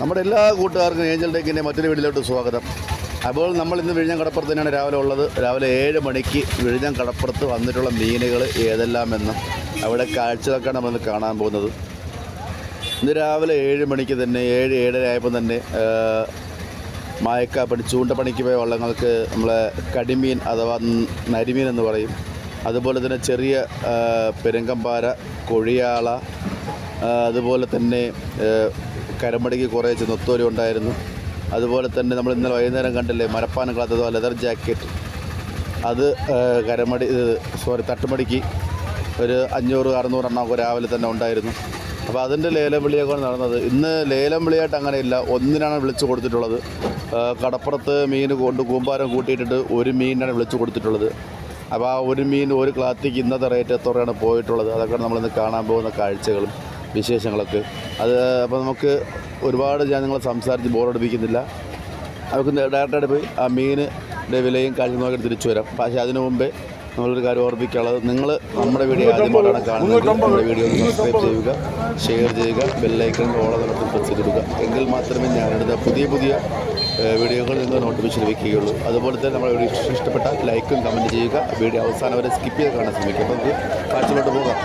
നമ്മുടെ എല്ലാ കൂട്ടുകാർക്കും ഏഞ്ചൽ ടേക്കിന്റെ മറ്റൊരു വീട്ടിലോട്ട് സ്വാഗതം. അപ്പോൾ നമ്മൾ ഇന്ന് വിഴിഞ്ഞം കടപ്പുറത്ത് തന്നെയാണ് രാവിലെ ഉള്ളത്. രാവിലെ ഏഴ് മണിക്ക് വിഴിഞ്ഞം കടപ്പുറത്ത് വന്നിട്ടുള്ള മീനുകൾ ഏതെല്ലാമെന്നും അവിടെ കാഴ്ചകളൊക്കെയാണ് നമ്മളിന്ന് കാണാൻ പോകുന്നത്. ഇന്ന് രാവിലെ ഏഴ് മണിക്ക് തന്നെ ഏഴ് ഏഴര ആയപ്പോൾ തന്നെ മായക്കാപ്പണി ചൂണ്ടപ്പണിക്ക് പോയ വള്ളങ്ങൾക്ക് നമ്മളെ കടിമീൻ അഥവാ നരിമീൻ എന്ന് പറയും. അതുപോലെ തന്നെ ചെറിയ പെരുങ്കമ്പാര കൊഴിയാള അതുപോലെ തന്നെ കരമടിക്ക് കുറേ നൊത്തോലി ഉണ്ടായിരുന്നു. അതുപോലെ തന്നെ നമ്മൾ ഇന്നലെ വൈകുന്നേരം കണ്ടില്ലേ മരപ്പാനം കളത്തതോ ലെതർ ജാക്കറ്റ് അത് കരമടി സോറി തട്ടുമടിക്ക് ഒരു അഞ്ഞൂറ് അറുന്നൂറ് എണ്ണമൊക്കെ രാവിലെ തന്നെ ഉണ്ടായിരുന്നു. അപ്പോൾ അതിന്റെ ലേലം വിളിയൊക്കെ നടന്നത്. ഇന്ന് ലേലം വിളിയായിട്ട് അങ്ങനെയില്ല. ഒന്നിനാണ് വിളിച്ചു കൊടുത്തിട്ടുള്ളത്. കടപ്പുറത്ത് മീൻ കൊണ്ട് കൂമ്പാരം കൂട്ടിയിട്ടിട്ട് ഒരു മീനിനാണ് വിളിച്ചു കൊടുത്തിട്ടുള്ളത്. അപ്പോൾ ആ ഒരു മീൻ ഒരു ക്ലാത്തിക്ക് ഇന്നത്തെ റേറ്റ് എത്രയാണ് പോയിട്ടുള്ളത്? അതൊക്കെയാണ് നമ്മളിന്ന് കാണാൻ പോകുന്ന കാഴ്ചകളും. വിശേഷങ്ങളൊക്കെ. അത് അപ്പോൾ നമുക്ക് ഒരുപാട് ഞാൻ നിങ്ങളെ സംസാരിച്ച് ബോറടിപ്പിക്കുന്നില്ല. അവർക്ക് ഡയറക്റ്റായിട്ട് പോയി ആ മീനിന്റെ വിലയും കാഴ്ച നോക്കി തിരിച്ചു വരാം. പക്ഷേ അതിനു മുമ്പേ നമ്മളൊരു കാര്യം ഓർമ്മിക്കാനുള്ളത് നിങ്ങൾ നമ്മുടെ വീഡിയോ ആദ്യമായിട്ടാണ് കാണുന്നത് നമ്മുടെ വീഡിയോ ഒന്ന് സബ്സ്ക്രൈബ് ചെയ്യുക ഷെയർ ചെയ്യുക ബെല്ലൈക്കൺ ഓള നടത്തി പ്രസ് ചെയ്തിടുക എങ്കിൽ മാത്രമേ ഞാനെടുത്ത പുതിയ പുതിയ വീഡിയോകൾ നിങ്ങൾ നോട്ടിഫിക്കേഷൻ ലഭിക്കുകയുള്ളൂ. അതുപോലെ തന്നെ നമ്മുടെ വീഡിയോ ഇഷ്ടപ്പെട്ട ലൈക്കും കമന്റ് ചെയ്യുക. വീഡിയോ അവസാനം വരെ സ്കിപ്പ് ചെയ്ത് കാണാൻ ശ്രമിക്കുക. അപ്പോൾ നമുക്ക് കാഴ്ചയിലോട്ട് പോകാം.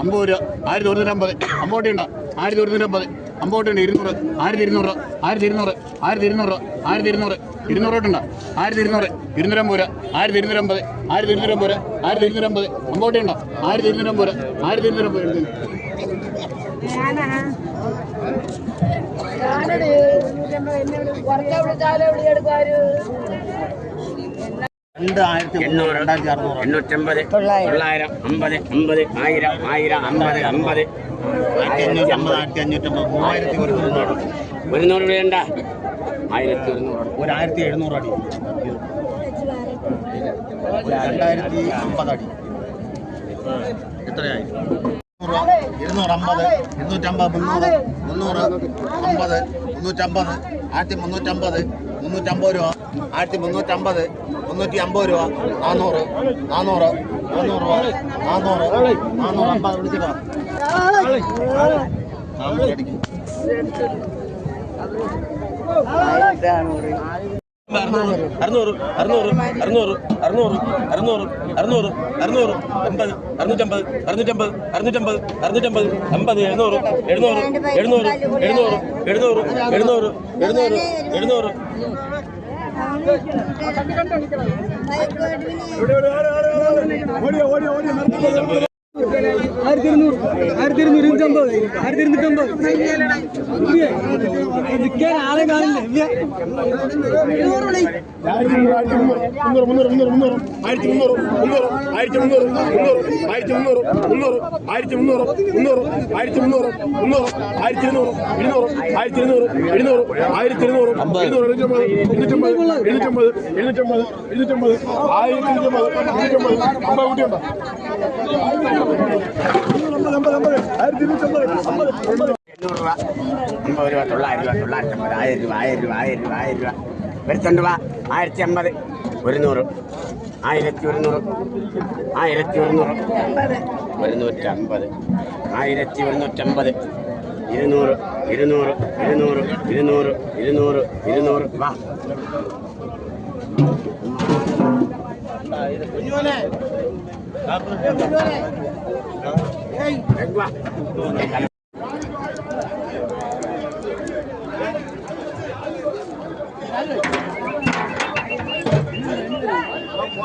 അമ്പത് രൂപ. ആയിരത്തി ഒരുന്നൂറ്റമ്പത് അമ്പോട്ടി ഉണ്ടോ? ആയിരത്തി ഒരുന്നൂറ്റമ്പത് അമ്പോട്ടി ഉണ്ട്? ഇരുന്നൂറ്. ആയിരത്തി ഇരുന്നൂറ്. ആയിരത്തി ഇരുന്നൂറ്. ആയിരത്തി ഇരുന്നൂറ്. ആയിരത്തി ഇരുന്നൂറ്. ഇരുന്നൂറോട്ടുണ്ടോ ആയിരത്തി ഇരുന്നൂറ്. ഇരുന്നൂറ്റമ്പത് രൂപ. ആയിരത്തി ഇരുന്നൂറ്റമ്പത് ആയിരത്തി ഇരുന്നൂറ്റമ്പത് രൂപ ആയിരത്തി ഇരുന്നൂറ്റമ്പത് അമ്പോട്ടി ഉണ്ടോ? ആയിരത്തി ഇരുന്നൂറ്റമ്പത് രൂപ ആയിരത്തി ഇരുന്നൂറ്റമ്പത് എടുത്തു രണ്ട് ആയിരത്തി എണ്ണൂറ് രണ്ടായിരത്തി അറുന്നൂറ് എണ്ണൂറ്റമ്പത് തൊള്ളായിരം. അമ്പത് അമ്പത് ആയിരം ആയിരം അമ്പത് അമ്പത്. ആയിരത്തി അഞ്ഞൂറ്റി അമ്പത് ആയിരത്തി അഞ്ഞൂറ്റമ്പത് മൂവായിരത്തി ഒരുന്നൂറ്. രൂപയുണ്ട? ആയിരത്തി ഒരുന്നൂറ്. ഒരു ആയിരത്തി എഴുന്നൂറ് അടി. രണ്ടായിരത്തി അമ്പത് അടി. എത്രയായി? ഇരുന്നൂറ് ഇരുന്നൂറ്റമ്പത് മുന്നൂറ് മുന്നൂറ് അമ്പത് മുന്നൂറ്റമ്പത് ആയിരത്തി മുന്നൂറ്റമ്പത് മുന്നൂറ്റമ്പത് രൂപ. ആയിരത്തി മുന്നൂറ്റമ്പത് മുന്നൂറ്റി അമ്പത് രൂപ. നാന്നൂറ് നാന്നൂറ് നാന്നൂറ് രൂപ. നാന്നൂറ് നാന്നൂറ് അമ്പത് വിളിച്ചിട്ടോ നാന്നൂറ് അടിക്കും. അറുന്നൂറ് അറുന്നൂറ് അറുന്നൂറ് അറുന്നൂറ് അറുന്നൂറ് അറുന്നൂറ് അറുന്നൂറ് അറുന്നൂറ് അമ്പത് അറുന്നൂറ്റമ്പത് അറുന്നൂറ്റമ്പത് അറുന്നൂറ്റമ്പത് അറുന്നൂറ്റമ്പത് അമ്പത് എഴുന്നൂറ് എഴുന്നൂറ് എഴുന്നൂറ് എഴുന്നൂറ് എഴുന്നൂറ് എഴുന്നൂറ് എഴുന്നൂറ് എഴുന്നൂറ്. ആയിരത്തി ഇരുന്നൂറ് ആയിരത്തി ഇരുന്നൂറ് ഇരുന്നൂറ്റമ്പത്. ആയിരത്തി ഇരുന്നൂറ്റമ്പത് നിൽക്കാൻ ആളെ കാണില്ല മുന്നൂറ് മുന്നൂറ് മുന്നൂറ് മുന്നൂറ് ആയിരത്തി മുന്നൂറ് ആയിരത്തി മുന്നൂറ് മുന്നൂറ് ആയിരത്തി മുന്നൂറ് മുന്നൂറ് ആയിരത്തി മുന്നൂറ് മുന്നൂറ് ആയിരത്തി മുന്നൂറ് മുന്നൂറ് ആയിരത്തി ഇരുന്നൂറ് ഇരുന്നൂറ് ആയിരത്തി ഇരുന്നൂറ് എഴുന്നൂറ് ആയിരത്തി ആയിരത്തി ഇരുന്നൂറ്റമ്പത് അമ്പത് കുട്ടിയുണ്ടോ അമ്പത് അമ്പത് അമ്പത് ആയിരത്തി ഇരുന്നൂറ്റമ്പത് അമ്പത് അമ്പത് എണ്ണൂറ് രൂപ അമ്പത് രൂപ തൊള്ളായിരം രൂപ തൊള്ളായിരത്തി അമ്പത് ആയിരം രൂപ ആയിരം രൂപ ആയിരം രൂപ ആയിരം രൂപ വരുത്തണ്ട് രൂപ ആയിരത്തി അമ്പത് ഒരുന്നൂറ്. ആയിരത്തി ഒരുന്നൂറ് ആയിരത്തി ഒരുന്നൂറ് ഒരുന്നൂറ്റമ്പത്. ആയിരത്തി ഒരുന്നൂറ്റമ്പത് ഇരുന്നൂറ് ഇരുന്നൂറ് ഇരുന്നൂറ് ഇരുന്നൂറ് ഇരുന്നൂറ്. ഇരുന്നൂറ് വാ.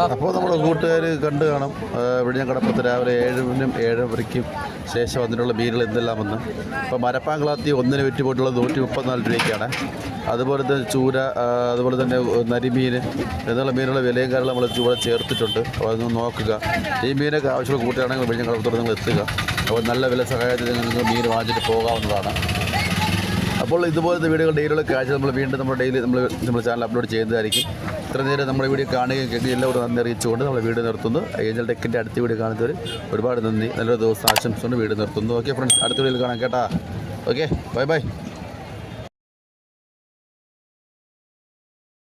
അപ്പോൾ നമ്മുടെ കൂട്ടുകാർ കണ്ടു കാണും. വിഴിഞ്ഞം കടപ്പുറത്ത് രാവിലെ ഏഴിനും ഏഴരയ്ക്കും ശേഷം വന്നിട്ടുള്ള മീനുകൾ എന്തെല്ലാമെന്ന്. ഇപ്പോൾ മരപ്പാങ്കളാത്തി ഒന്നിന് വിറ്റ് പോയിട്ടുള്ളത് നൂറ്റി മുപ്പത്തിനാല് രൂപയ്ക്കാണ്. അതുപോലെ തന്നെ ചൂര അതുപോലെ തന്നെ നരിമീൻ എന്നുള്ള മീനുകളുടെ വിലയും കാര്യങ്ങൾ നമ്മൾ ചൂട ചേർത്തിട്ടുണ്ട്. അപ്പോൾ അതൊന്ന് നോക്കുക. ഈ മീനൊക്കെ ആവശ്യമുള്ള കൂട്ടുകയാണെങ്കിൽ വിഴിഞ്ഞം കടപ്പുറത്ത് നിങ്ങൾ എത്തുക. അപ്പോൾ നല്ല വില സഹായത്തിൽ നിങ്ങൾക്ക് മീൻ വാങ്ങിച്ചിട്ട് പോകാവുന്നതാണ്. അപ്പോൾ ഇതുപോലത്തെ വീഡിയോകൾ ഡെയിലിയുള്ള കാഴ്ച നമ്മൾ വീണ്ടും നമ്മുടെ ഡെയിലി നമ്മൾ നമ്മുടെ ചാനൽ അപ്ലോഡ് ചെയ്യുന്നതായിരിക്കും ഇത്ര നേരം നമ്മുടെ വീഡിയോ കാണുകയും കേൾക്കുകയും എല്ലാവരും നന്ദി അറിയിച്ചുകൊണ്ട് നമ്മൾ വീഡിയോ നിർത്തുന്നു. ഏഞ്ചൽ ടെക്കിന്റെ അടുത്ത വീഡിയോ കാണുന്നവർ ഒരുപാട് നന്ദി. നല്ലൊരു ദിവസം ആശംസിച്ചുകൊണ്ട് വീഡിയോ നിർത്തുന്നു. ഓക്കെ ഫ്രണ്ട്സ് അടുത്ത വീഡിയോയിൽ കാണാം കേട്ടാ. Okay bye bye